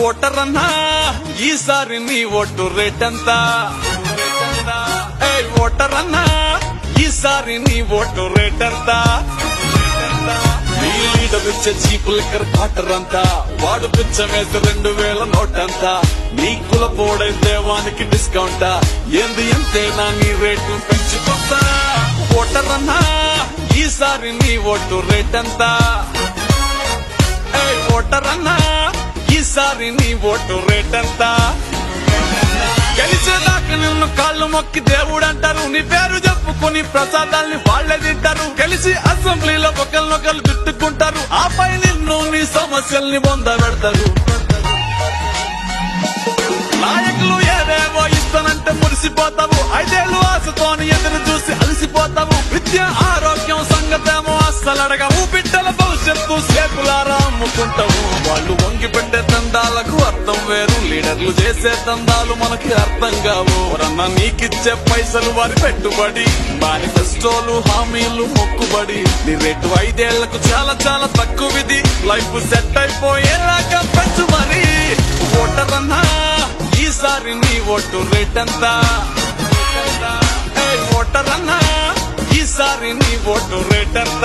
Voter అన్నా ఈసారి నీ ఓటు రేట్ ఎంత ఏయ్ ఓటర్ అన్నా ఈసారి నీ ఓటు రేట్ ఎంత నీ లీడర్ ఇచ్చే చీపు లిక్కర్ అంతా వాడు పిచ్చమేసి రెండు వేల నోట్ నీ కుల పోడైతే వానికి డిస్కౌంట్. ఏంది ఎంతేనా నీ రేటు పెంచుకుంటా ఓటర్ అన్నా ఈసారి నీ ఓటు రేట్ ఈసారి నీ ఓటు రేట్ ఎంత గెలిచేదాకా నిన్ను కాళ్ళు మొక్కి దేవుడు అంటారు నీ పేరు చెప్పుకొని ప్రసాదాల్ని వాళ్ళే తింటారు. కలిసి అసెంబ్లీలో ఒకరినొకరు తిట్టుకుంటారు. ఆపై నిన్ను నీ సమస్యల్ని పొందబెడతారు నాయకులు ఏదేవో ఇస్తానంటే మురిసిపోతావు. ఐదేళ్ళు ఆశతోని ఎదురు చూసి అలసిపోతావు. విద్య ఆరోగ్యం సంగతేమో అస్సలు అడగవు బిడ్డల భవిష్యత్తు సేపులారా అమ్ముకుంటావు. వాళ్ళు వంగి పెట్టే దండాలకు అర్థం వేరు. లీడర్లు చేసే దందాలు మనకి అర్థం కావు. ఎవరన్నా నీకిచ్చే పైసలు వారి పెట్టుబడి. మేనిఫెస్టోలు హామీలు మొక్కుబడి. నీ రేటు ఐదేళ్ళకు చాలా చాలా తక్కువిది. లైఫ్ సెట్ అయిపోయేలాగా పెంచు మరి ఓటరన్నా ఈసారి నీ ఓటు రేట్ ఎంత ఏయ్ ఈసారి నీ ఓటు రేట్ ఎంత